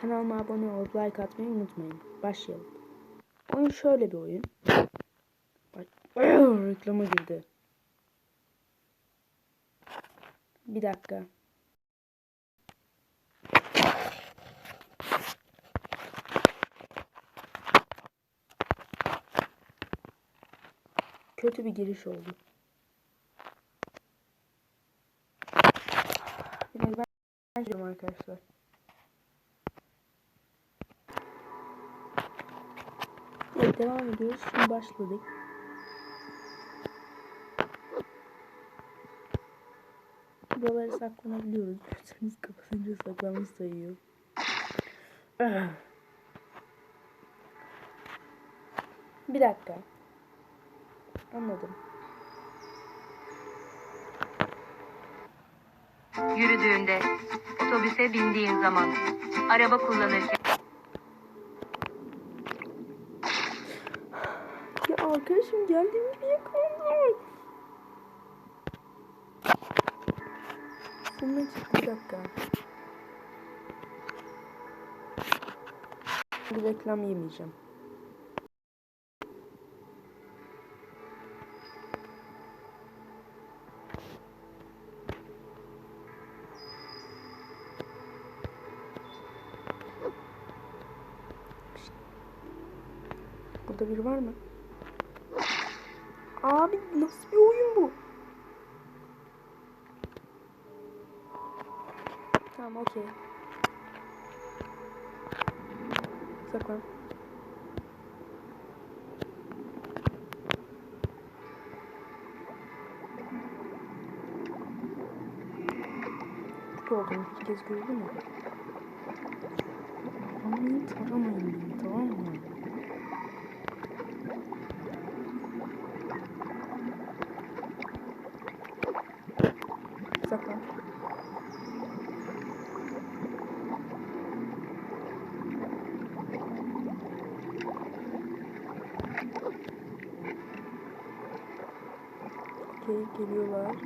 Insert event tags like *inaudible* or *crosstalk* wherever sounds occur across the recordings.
Kanalıma abone olup like atmayı unutmayın. Başlayalım. Oyun şöyle bir oyun. Bak, *clears throat* reklama girdi. Bir dakika. Kötü bir giriş oldu. Ben gidiyorum arkadaşlar. Devam ediyoruz. Şimdi başladık. Buraları saklanabiliyoruz. *laughs* Görürseniz kapatınca saklanmış sayıyor. Ah. Bir dakika. Anladım. Yürüdüğünde, otobüse bindiğin zaman, araba kullanırken, Ya arkadaşım geldiğim gibi yakalandım. Sonra çıktı bir dakika. Bir reklam yemeyeceğim. Burada biri var mı? Abi nasıl bir oyun bu? Tamam okey. Saklan. Kötü oldum. İki kez gördün mü? Aman taramayın tamam mı? Saklan. Okey geliyorlar.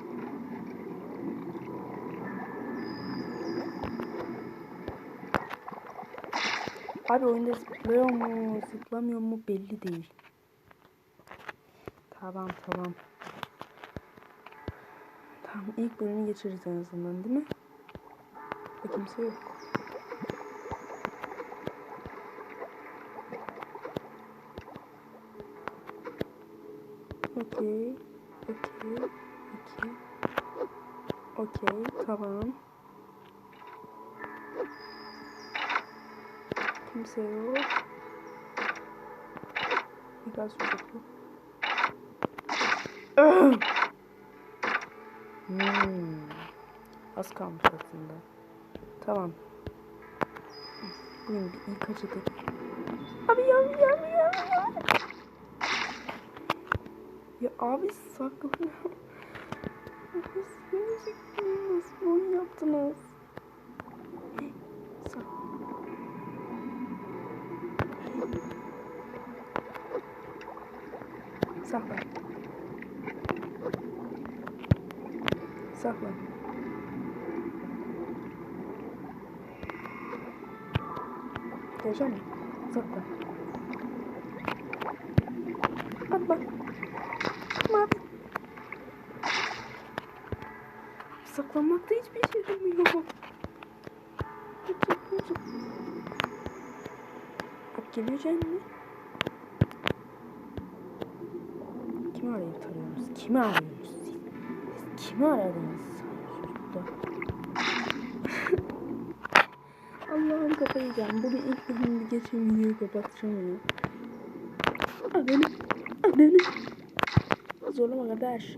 Abi oyunda zıplıyor mu, zıplamıyor mu belli değil. Tamam tamam. Tamam ilk bölümü geçiririz en azından değil mi? Ve kimse yok. Okey. Okey. Okey. Okey. Tamam. Kimse yok. Biraz çocuklu. *clears throat* Hmm. Az kalmış aslında. Tamam. Bugün bir ilk acıdık. Abi ya ya ya ya. Abi saklan. Nasıl yaptınız? Saklan. Geleceğim mi? Saklan. Atma. Atma abi. Saklanmakta hiçbir şey yaramıyor. Hiç yapmayacağım. Bak geleceğim mi? Kimi arayıp tarıyorsunuz? Kimi arıyorsunuz? Kimi aradınız? *laughs* Allah'ım kapayacağım. Bugün ilk bölümde geçen videoyu kapatacağım ya. Ananı. Ananı. Zorlama kardeş.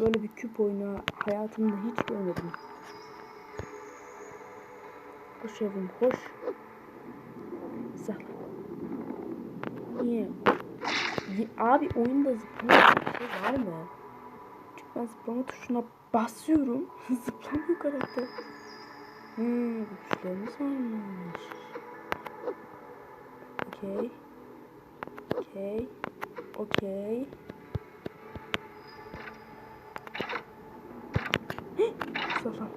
Böyle bir küp oyunu hayatımda hiç görmedim. Hoş evim hoş. Saklan. Niye? Ye- Abi oyunda zıplama bir şey var mı? Çünkü ben zıplama tuşuna basıyorum. *laughs* Zıplamıyor karakter. Hmm, güçlerimiz varmış. Okey. Okey. Okey. Saklan.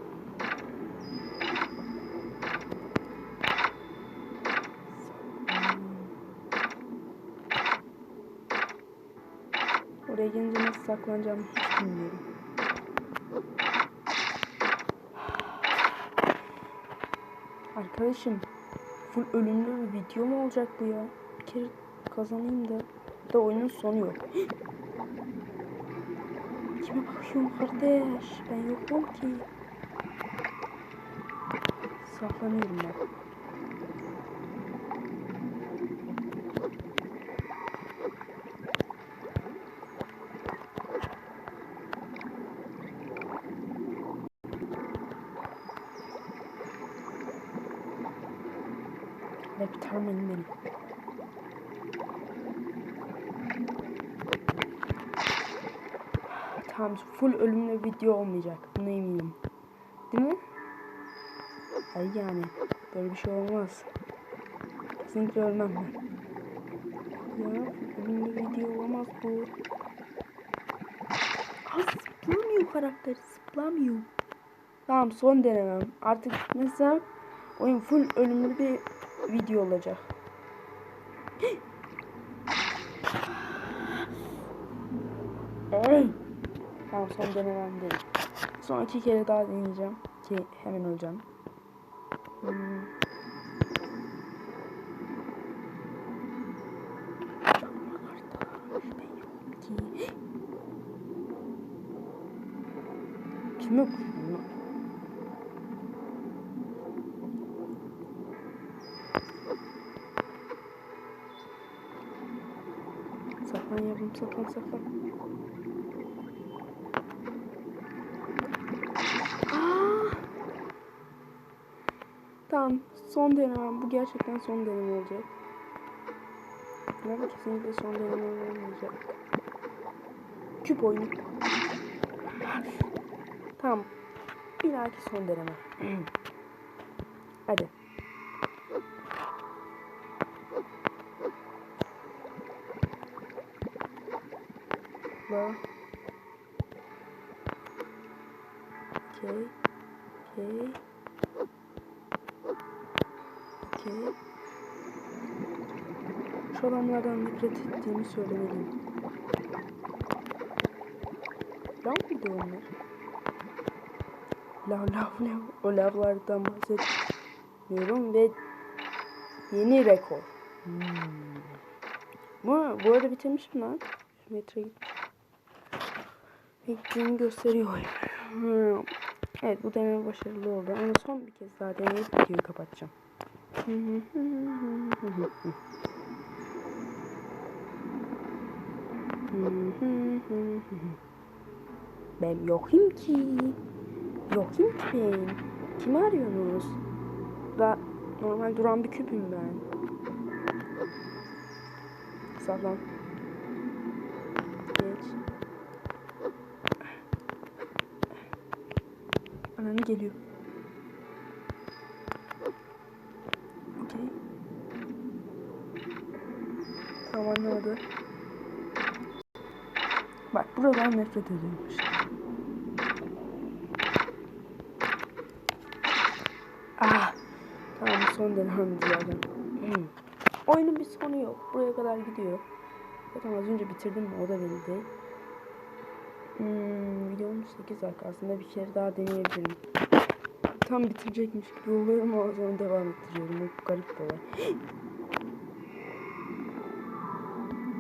Oraya gelince nasıl saklanacağımı hiç bilmiyorum. Arkadaşım full ölümlü bir video mu olacak bu ya? Bir kere kazanayım da. Da oyunun sonu yok. *gasps* Kime bakıyorum kardeş? Ben yokum ki. Saklanıyorum ben. Ve bitirmeyin beni. Tamam full ölümle video olmayacak. Buna eminim. Değil mi? Hayır yani. Böyle bir şey olmaz. Kesinlikle ölmem ben. Ya ölümlü video olamaz bu. Aa, zıplamıyor karakter. Zıplamıyor. Tamam son denemem. Artık gitmezsem oyun full ölümlü bir video olacak. Tamam son denemem değil. Son iki kere daha deneyeceğim ki hemen öleceğim. Hmm. Kim *gasps* yok? Saklan. Aa! Tamam son denemem. Bu gerçekten son deneme olacak. Ama kesinlikle son deneme olmayacak. Küp oyunu. Tamam. Bir dahaki son deneme. *clears throat* Hadi. Tıkla. Okey. Okey. Okey. Şu adamlardan nefret ettiğimi söylemeliyim. Lav mıydı onlar? Lav lav lav. O lavlardan bahsetmiyorum ve yeni rekor. Hmm. Bu, bu arada bitirmişim lan. Metre gitmiş. Gittiğini gösteriyor. Hmm. Evet bu deneme başarılı oldu ama son bir kez daha deneyip videoyu kapatacağım. Ben yokum ki. Yokum ki ben. Kimi arıyorsunuz? Da normal duran bir küpüm ben. Saklan. Geç. Ananı geliyor. Okey. Tamam anlamadı. Bak buradan nefret ediyorum işte. Ah. Tamam son denemem zaten. Hmm. Oyunun bir sonu yok. Buraya kadar gidiyor. Zaten az önce bitirdim mi o da belli değil. Hmm, videonun 8 dakika aslında bir kere daha deneyebilirim. Tam bitirecekmiş gibi oluyorum ama o zaman devam ettiriyorum. Bu garip bir olay.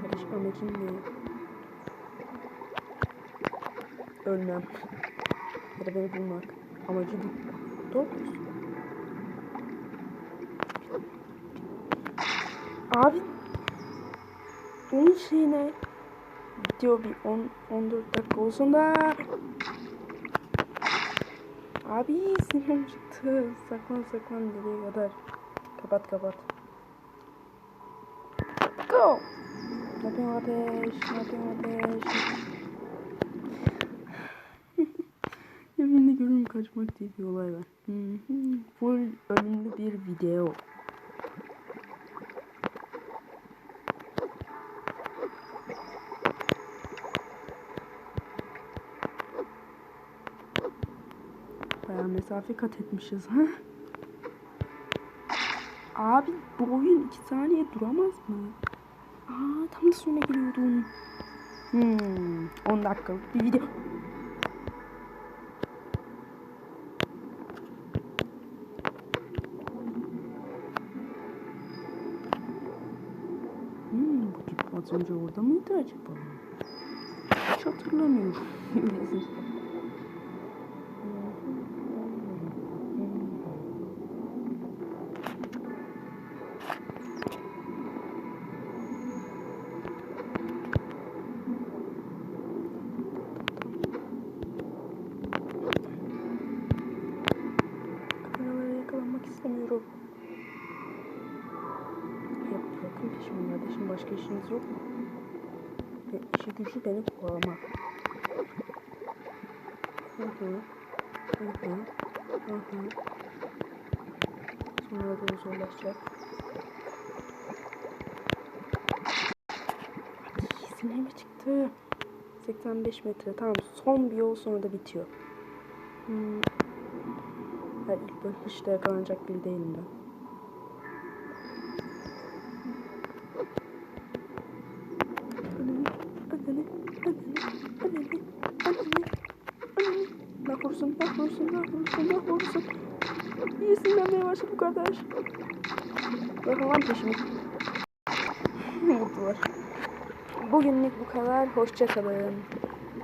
Kardeş amacım ne? Ölmem. Ya da beni bulmak. Amacı bu. Doğru. Abi onun şeyine video bir 10 14 dakika olsun da Abi sinirim çıktı. Saklan saklan nereye kadar. Kapat kapat. Go. Ne yapıyorsun ateş? Ne yapıyorsun ateş? *laughs* Yeminle görürüm kaçmak diye bir olay var. Full ölümlü bir video. Bayağı mesafe kat etmişiz. Ha? Abi bu oyun iki saniye duramaz mı? Aa tam da sonra geliyordum. Hmm, 10 dakikalık bir video. Hmm, bu tip az önce orada mıydı acaba? Hiç hatırlamıyorum. *laughs* işiniz yok mu? Ve işi gücü beni kovalamak. Hı hı. Hı hı. Hı hı. Sonra da zorlaşacak. Hadi sinirime çıktı. 85 metre tamam son bir yol sonra da bitiyor. Hmm. Ben ilk bakışta yakalanacak biri değilim ben. Vursun, ne vursun, ne vursun, ne vursun. İyi sinirlenmeye başladı kardeş. Yakalan peşimi. *laughs* Vurdular. Bugünlük bu kadar. Hoşça kalın.